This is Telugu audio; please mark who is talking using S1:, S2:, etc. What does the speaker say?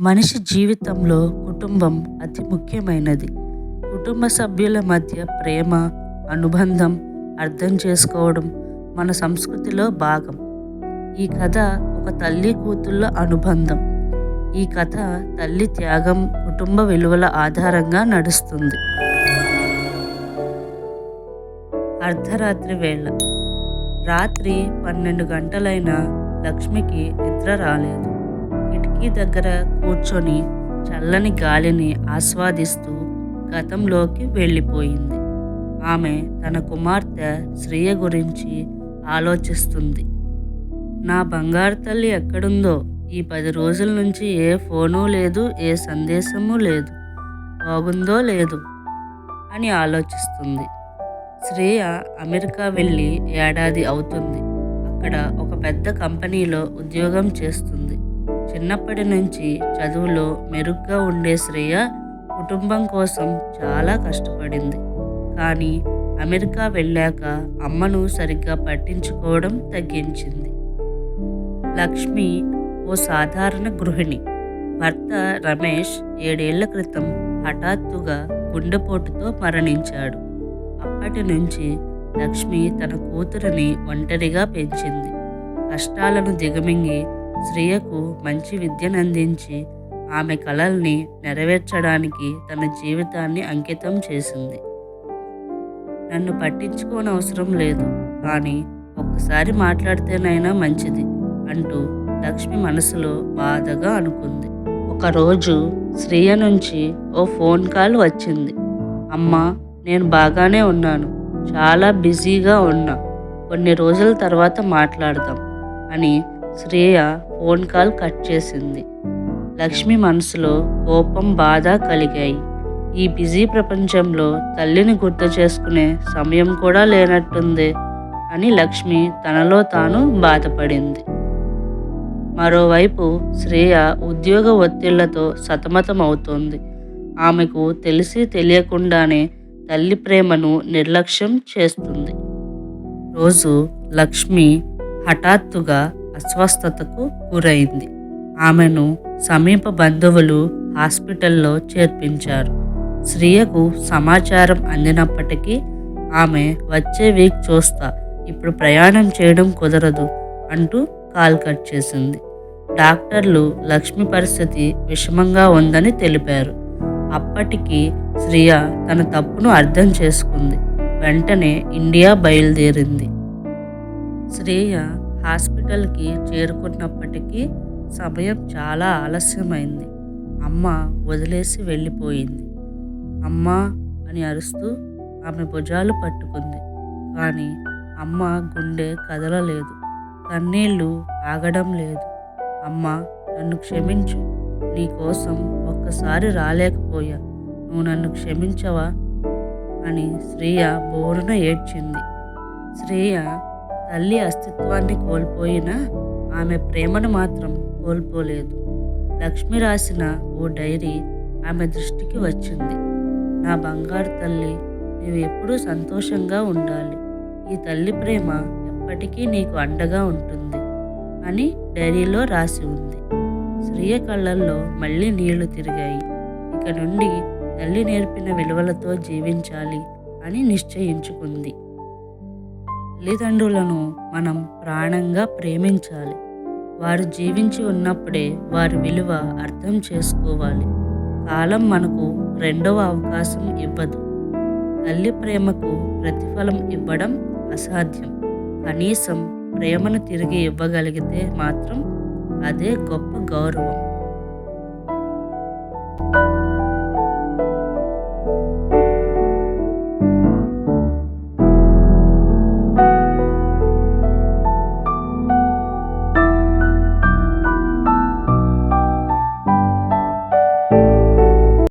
S1: మనిషి జీవితంలో కుటుంబం అతి ముఖ్యమైనది. కుటుంబ సభ్యుల మధ్య ప్రేమ అనుబంధం అర్థం చేసుకోవడం మన సంస్కృతిలో భాగం. ఈ కథ ఒక తల్లి కూతుళ్ళ అనుబంధం. ఈ కథ తల్లి త్యాగం కుటుంబ విలువల ఆధారంగా నడుస్తుంది. అర్ధరాత్రి వేళ. రాత్రి పన్నెండు గంటలైన లక్ష్మికి నిద్ర రాలేదు. కిటికీ దగ్గర కూర్చొని చల్లని గాలిని ఆస్వాదిస్తూ గతంలోకి వెళ్ళిపోయింది. ఆమె తన కుమార్తె శ్రీయ గురించి ఆలోచిస్తుంది. నా బంగారు తల్లి ఎక్కడుందో? ఈ పది రోజుల నుంచి ఏ ఫోను లేదు ఏ సందేశము లేదు. బాగుందో లేదు? అని ఆలోచిస్తుంది. శ్రేయ అమెరికా వెళ్ళి ఏడాది అవుతుంది. అక్కడ ఒక పెద్ద కంపెనీలో ఉద్యోగం చేస్తుంది. చిన్నప్పటి నుంచి చదువులో మెరుగ్గా ఉండే శ్రేయ కుటుంబం కోసం చాలా కష్టపడింది. కానీ అమెరికా వెళ్ళాక అమ్మను సరిగ్గా పట్టించుకోవడం తగ్గించింది. లక్ష్మి ఓ సాధారణ గృహిణి. భర్త రమేష్ ఏడేళ్ళ క్రితం హఠాత్తుగా గుండెపోటుతో మరణించాడు. అప్పటి నుంచి లక్ష్మి తన కూతురిని ఒంటరిగా పెంచింది. కష్టాలను దిగమింగి శ్రియకు మంచి విద్యనందించి ఆమె కళల్ని నెరవేర్చడానికి తన జీవితాన్ని అంకితం చేసింది. నన్ను పట్టించుకోనవసరం లేదు కానీ ఒక్కసారి మాట్లాడితేనైనా మంచిది అంటూ లక్ష్మి మనసులో బాధగా అనుకుంది. ఒకరోజు శ్రీయ నుంచి ఓ ఫోన్ కాల్ వచ్చింది. అమ్మా నేను బాగానే ఉన్నాను చాలా బిజీగా ఉన్నా కొన్ని రోజుల తర్వాత మాట్లాడదాం అని శ్రేయ ఫోన్ కాల్ కట్ చేసింది. లక్ష్మి మనసులో కోపం బాధ కలిగాయి. ఈ బిజీ ప్రపంచంలో తల్లిని గుర్తు చేసుకునే సమయం కూడా లేనట్టుంది అని లక్ష్మి తనలో తాను బాధపడింది. మరోవైపు శ్రేయ ఉద్యోగ ఒత్తిళ్ళతో సతమతమవుతోంది. ఆమెకు తెలిసి తెలియకుండానే తల్లి ప్రేమను నిర్లక్ష్యం చేస్తుంది. రోజు లక్ష్మి హఠాత్తుగా అస్వస్థతకు గురైంది. ఆమెను సమీప బంధువులు హాస్పిటల్లో చేర్పించారు. శ్రీయకు సమాచారం అందినప్పటికీ ఆమె వచ్చే వీక్ చూస్తా ఇప్పుడు ప్రయాణం చేయడం కుదరదు అంటూ కాల్ కట్ చేసింది. డాక్టర్లు లక్ష్మి పరిస్థితి విషమంగా ఉందని తెలిపారు. అప్పటికి శ్రియ తన తప్పును అర్థం చేసుకుంది. వెంటనే ఇండియా బయలుదేరింది. శ్రేయ హాస్పిటల్కి చేరుకున్నప్పటికీ సమయం చాలా ఆలస్యమైంది. అమ్మ వదిలేసి వెళ్ళిపోయింది. అమ్మా అని అరుస్తూ ఆమె భుజాలు పట్టుకుంది. కానీ అమ్మ గుండె కదలలేదు. కన్నీళ్ళు ఆగడం లేదు. అమ్మ నన్ను క్షమించు. నీ కోసం ఒక్కసారి రాలేకపోయా. నువ్వు నన్ను క్షమించవా? అని శ్రేయ బోరున ఏడ్చింది. శ్రేయ తల్లి అస్తిత్వాన్ని కోల్పోయినా ఆమె ప్రేమను మాత్రం కోల్పోలేదు. లక్ష్మి రాసిన ఓ డైరీ ఆమె దృష్టికి వచ్చింది. నా బంగారు తల్లి నీవు ఎప్పుడూ సంతోషంగా ఉండాలి. ఈ తల్లి ప్రేమ ఎప్పటికీ నీకు అండగా ఉంటుంది అని డైరీలో రాసి ఉంది. శ్రీయ కళ్ళల్లో మళ్ళీ నీళ్ళు తిరిగాయి. ఇక నుండి తల్లి నేర్పిన విలువలతో జీవించాలి అని నిశ్చయించుకుంది. తల్లిదండ్రులను మనం ప్రాణంగా ప్రేమించాలి. వారు జీవించి ఉన్నప్పుడే వారి విలువ అర్థం చేసుకోవాలి. కాలం మనకు రెండవ అవకాశం ఇవ్వదు. తల్లి ప్రేమకు ప్రతిఫలం ఇవ్వడం అసాధ్యం. కనీసం ప్రేమను తిరిగి ఇవ్వగలిగితే మాత్రం అదే గొప్ప గౌరవం.